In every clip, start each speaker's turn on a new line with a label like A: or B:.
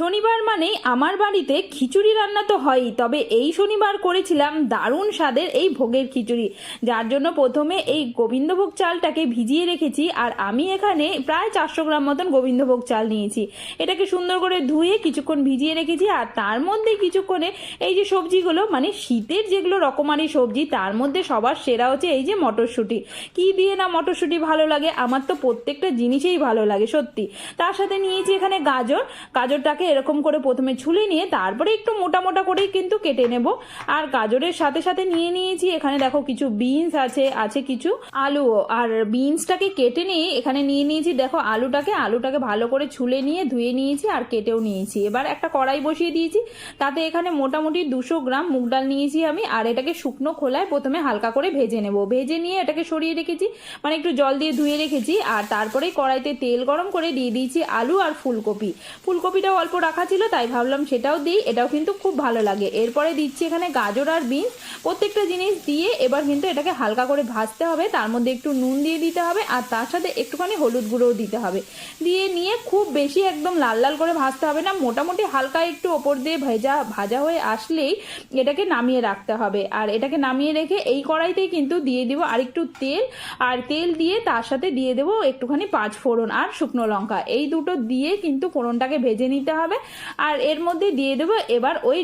A: শনিবার মানেই আমার বাড়িতে খিচুড়ি রান্না তো হয়ই, তবে এই শনিবার করেছিলাম দারুণ স্বাদের এই ভোগের খিচুড়ি। যার জন্য প্রথমে এই গোবিন্দভোগ চালটাকে ভিজিয়ে রেখেছি, আর আমি এখানে প্রায় চারশো গ্রাম মতন গোবিন্দভোগ চাল নিয়েছি। এটাকে সুন্দর করে ধুয়ে কিছুক্ষণ ভিজিয়ে রেখেছি, আর তার মধ্যে কিছুক্ষণে এই যে সবজিগুলো মানে শীতের যেগুলো রকমারি সবজি, তার মধ্যে সবার সেরা হচ্ছে এই যে মটরশুঁটি। কি দিয়ে না মটরশুঁটি ভালো লাগে, আমার তো প্রত্যেকটা জিনিসেই ভালো লাগে, সত্যি। তার সাথে নিয়েছি এখানে গাজর। গাজরটাকে এরকম করে প্রথমে ছুলে নিয়ে তারপরে একটু মোটা মোটা করেই কিন্তু কেটে নেব। আর গাজরের সাথে সাথে নিয়ে নিয়েছি, এখানে দেখো কিছু বিনস আছে আছে কিছু আলুও। আর বিনসটাকে কেটে নিয়ে এখানে নিয়ে নিয়েছি, দেখো আলুটাকে আলুটাকে ভালো করে ছুলে নিয়ে ধুয়ে নিয়েছি আর কেটেও নিয়েছি। এবার একটা কড়াই বসিয়ে দিয়েছি, তাতে এখানে মোটামুটি দুশো গ্রাম মুগ ডাল নিয়েছি আমি, আর এটাকে শুকনো খোলায় প্রথমে হালকা করে ভেজে নেব। ভেজে নিয়ে এটাকে সরিয়ে রেখেছি মানে একটু জল দিয়ে ধুয়ে রেখেছি, আর তারপরে কড়াইতে তেল গরম করে দিয়ে দিয়েছি আলু আর ফুলকপি। ফুলকপিটাও অল্প রাখা ছিল, তাই ভাবলাম সেটাও দিই, এটাও কিন্তু খুব ভালো লাগে। এরপরে দিচ্ছি এখানে গাজর আর বিনস। প্রত্যেকটা জিনিস দিয়ে এবার কিন্তু এটাকে হালকা করে ভাজতে হবে, তার মধ্যে একটু নুন দিয়ে দিতে হবে, আর তার সাথে একটুখানি হলুদ গুঁড়োও দিতে হবে। দিয়ে নিয়ে খুব বেশি একদম লাল লাল করে ভাজতে হবে না, মোটামুটি হালকা একটু ওপর দিয়ে ভেজা, ভাজা হয়ে আসলেই এটাকে নামিয়ে রাখতে হবে। আর এটাকে নামিয়ে রেখে এই কড়াইতেই কিন্তু দিয়ে দিব আর একটু তেল, আর তেল দিয়ে তার সাথে দিয়ে দেবো একটুখানি পাঁচ ফোড়ন আর শুকনো লঙ্কা। এই দুটো দিয়ে কিন্তু ফোড়নটাকে ভেজে নিতে হবে আর এর মধ্যে দিয়ে দেবো এবার ওই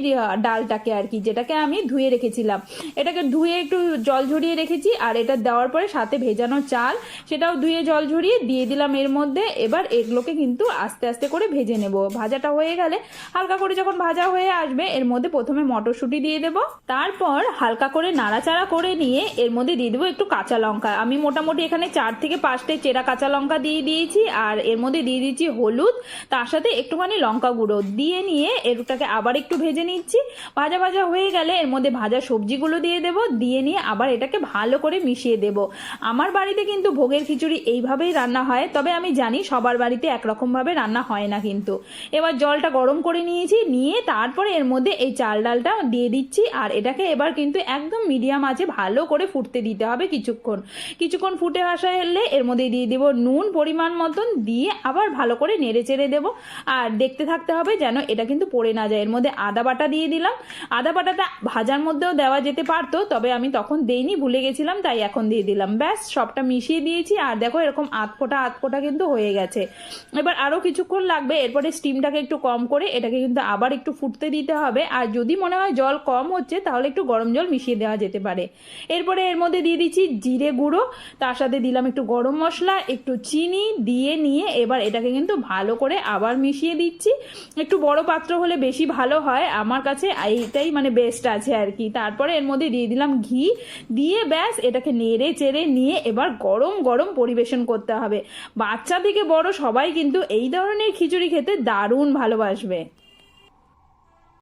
A: ডালটাকে আর কি, যেটাকে আমি ধুয়ে রেখেছিলাম। এটাকে ধুয়ে একটু জল ঝরিয়ে রেখেছি, আর এটা দেওয়ার পরে সাথে ভেজানো চাল, সেটাও ধুয়ে জল ঝরিয়ে দিয়ে দিলাম এর মধ্যে। এবার এগুলোকে কিন্তু আস্তে আস্তে করে ভেজে নেব। ভাজাটা হয়ে গেলে হালকা করে যখন ভাজা হয়ে আসবে, এর মধ্যে প্রথমে মটরশুঁটি দিয়ে দেবো। তারপর হালকা করে নাড়াচাড়া করে নিয়ে এর মধ্যে দিয়ে দেবো একটু কাঁচা লঙ্কা। আমি মোটামুটি এখানে চার থেকে পাঁচটা চেরা কাঁচা লঙ্কা দিয়ে দিয়েছি, আর এর মধ্যে দিয়ে দিয়েছি হলুদ। তার সাথে একটুখানি লঙ্কা গুঁড়ো দিয়ে নিয়ে এরটাকে আবার একটু ভেজে নিচ্ছি। ভাজা ভাজা হয়ে গেলে এর মধ্যে ভাজা সবজিগুলো দিয়ে দেবো, দিয়ে নিয়ে আবার এটাকে ভালো করে মিশিয়ে দেব। আমার বাড়িতে কিন্তু ভোগের খিচুড়ি এইভাবেই রান্না হয়, তবে আমি জানি সবার বাড়িতে একরকমভাবে রান্না হয় না কিন্তু। এবার জলটা গরম করে নিয়েছি, নিয়ে তারপরে এর মধ্যে এই চাল ডালটা দিয়ে দিচ্ছি, আর এটাকে এবার কিন্তু একদম মিডিয়াম আছে ভালো করে ফুটতে দিতে হবে কিছুক্ষণ। কিছুক্ষণ ফুটে আসা এলে এর মধ্যে দিয়ে দেবো নুন পরিমাণ মতন, দিয়ে আবার ভালো করে নেড়ে চেড়ে দেবো। আর দেখতে থাকতে হবে যেন এটা কিন্তু পড়ে না যায়। এর মধ্যে আদা বাটা দিয়ে দিলাম। আদা বাটাটা ভাজার মধ্যেও দেওয়া যেতে পারতো, তবে আমি তখন দেইনি, ভুলে গেছিলাম, তাই এখন দিয়ে দিলাম। ব্যাস, সবটা মিশিয়ে দিয়েছি, আর দেখো এরকম আধ ফোটা আধ ফোটা কিন্তু হয়ে গেছে। এবার আরও কিছুক্ষণ লাগবে, এরপরে স্টিমটাকে একটু কম করে এটাকে কিন্তু আবার একটু ফুটতে দিতে হবে। আর যদি মনে হয় জল কম হচ্ছে, তাহলে একটু গরম জল মিশিয়ে দেওয়া যেতে পারে। এরপরে এর মধ্যে দিয়ে দিচ্ছি জিরে গুঁড়ো, তার সাথে দিলাম একটু গরম মশলা, একটু চিনি দিয়ে নিয়ে এবার এটাকে কিন্তু ভালো করে আবার মিশিয়ে দিচ্ছি। একটু বড় পাত্র হলে বেশি ভালো হয়, আমার কাছে এইটাই মানে বেস্ট আছে আর কি। তারপরে এর মধ্যে দিয়ে দিলাম ঘি, দিয়ে ব্যাস এটাকে নেড়ে চেড়ে নিয়ে এবার গরম গরম পরিবেশন করতে হবে। বাচ্চা থেকে বড় সবাই কিন্তু এই ধরনের খিচুড়ি খেতে দারুণ ভালোবাসবে।